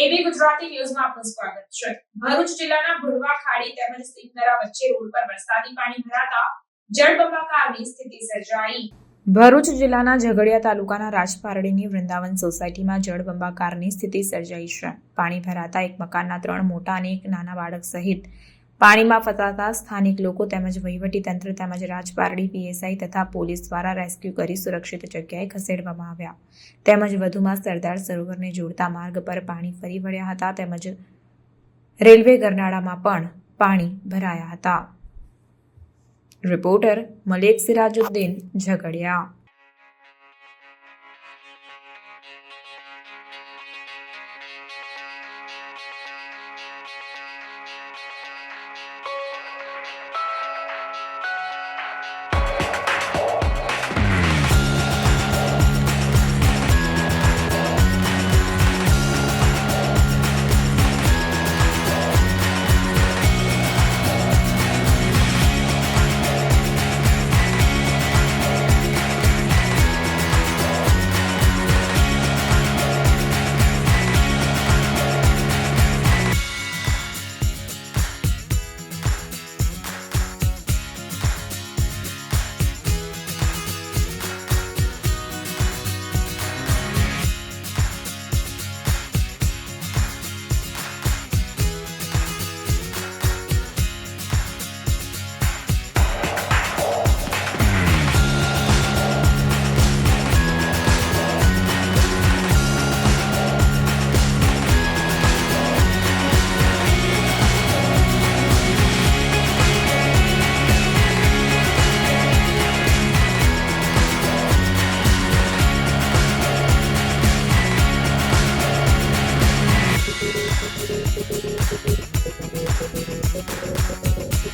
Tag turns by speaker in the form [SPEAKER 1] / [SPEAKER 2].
[SPEAKER 1] ગુજરાતી ન્યૂઝમાં આપનું સ્વાગત છે. ભરૂચ જિલ્લાના ભુડવા ખાડી તેમજ સિંગદરા વચ્ચે રોડ પર વરસાદી પાણી ભરાતા જળબંબાકારની સ્થિતિ સર્જાઈ. ભરૂચ જિલ્લાના ઝઘડિયા તાલુકાના રાજપારડીની વૃંદાવન સોસાયટીમાં જળબંબાકારની સ્થિતિ સર્જાઈ છે. પાણી ભરાતા એક મકાનના ત્રણ મોટા અને એક નાના બાળક સહિત પાણીમાં ફસાતા સ્થાનિક લોકો તેમજ વહીવટીતંત્ર તેમજ રાજપારડી, પીએસઆઈ તથા પોલીસ દ્વારા રેસ્ક્યુ કરી સુરક્ષિત જગ્યાએ ખસેડવામાં આવ્યા. તેમજ વધુમાં સરદાર સરોવરને જોડતા માર્ગ પર પાણી ફરી વળ્યા હતા તેમજ રેલવે ગરનાળામાં પણ પાણી ભરાયા હતા. રિપોર્ટર મલેક સિરાજુદ્દીન ઝઘડિયા.